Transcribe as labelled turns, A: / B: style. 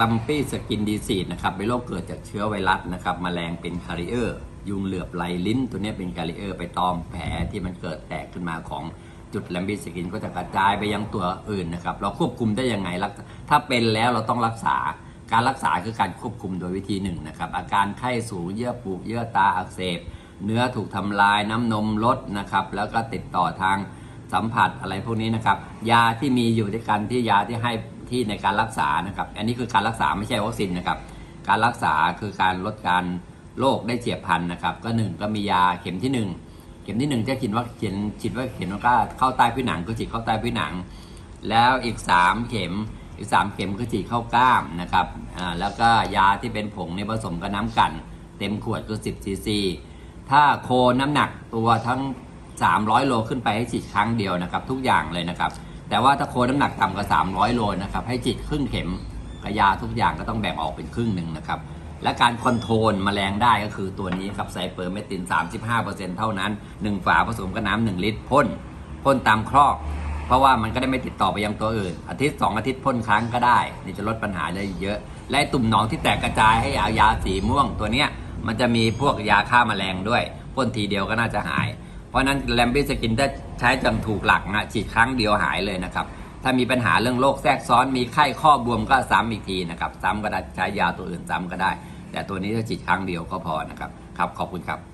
A: ลัมปี้สกินดีซีดนะครับเป็นโรคเกิดจากเชื้อไวรัสนะครับแมลงเป็นคาริเออร์ ยุงเหลือบไหลลิ้น ตัวนี้เป็นคาริเออร์ไปตอมแผลที่มันเกิดแตกขึ้นมาของจุดลัมปี้สกินก็จะกระจายไปยังตัวอื่นนะครับ เราควบคุมได้ยังไงรักถ้าเป็นแล้วเราต้องรักษา การรักษาคือการควบคุมโดยวิธีหนึ่งนะครับ อาการไข้สูงเยื่อปุเยื่อตาอักเสบ เนื้อถูกทำลายน้ำนมลดนะครับ แล้วก็ติดต่อทางสัมผัสอะไรพวกนี้นะครับ ยาที่มีอยู่ด้วยกันที่ยาที่ให้ ที่ในการรักษานะครับ อันนี้คือการรักษาไม่ใช่วัคซีนนะครับ การรักษาคือการลดการโรคได้เฉียบพันนะครับ ก็หนึ่งก็มียาเข็มที่หนึ่งเข็มที่หนึ่งจะฉีดว่าเข็มฉีดว่าเข็มก็เข้าใต้ผิวหนังก็ฉีดเข้าใต้ผิวหนัง แล้วอีก 3 เข็มอีก 3 เข็มคือฉีดเข้ากล้ามนะครับอ่าแล้วก็ยาที่เป็นผงในผสมกับน้ำกัน เต็มขวดคือ10ซีซีถ้าโคน้ำหนักตัวทั้ง 300 โลขึ้นไปให้ฉีดครั้งเดียวนะครับ ทุกอย่างเลยนะครับ แต่ว่าถ้าโคน้ำหนักต่ำกว่า 300 โลนะครับให้ฉีดครึ่งเข็มกบยาทุกอย่างก็ต้องแบ่งออกเป็นครึ่งหนึ่งนะครับ และการคอนโทรลแมลงได้ก็คือตัวนี้ครับไซเปอร์เมติน 35%เท่านั้น 1 ฝาผสมกับน้ำ1ลิตรพ่นพ่นตามครอก เพราะว่ามันก็ได้ไม่ติดต่อไปยังตัวอื่น อาทิตย์ 2 อาทิตย์พ่นครั้งก็ได้ นี่จะลดปัญหาได้เยอะ และตุ่มหนองที่แตกกระจายให้เอายาสีม่วงตัวเนี้ยมันจะมีพวกยาฆ่าแมลงด้วยพ่นทีเดียวก็น่าจะหาย เพราะนั้นแลมบี้สกินถ้าใช้จนถูกหลักนะฉีดครั้งเดียวหายเลยนะครับ ถ้ามีปัญหาเรื่องโรคแทรกซ้อนมีไข้ข้อบวมก็ซ้ำอีกทีนะครับ ซ้ำก็ได้ใช้ยาตัวอื่นซ้ำก็ได้ แต่ตัวนี้ถ้าฉีดครั้งเดียวก็พอนะครับ ครับขอบคุณครับ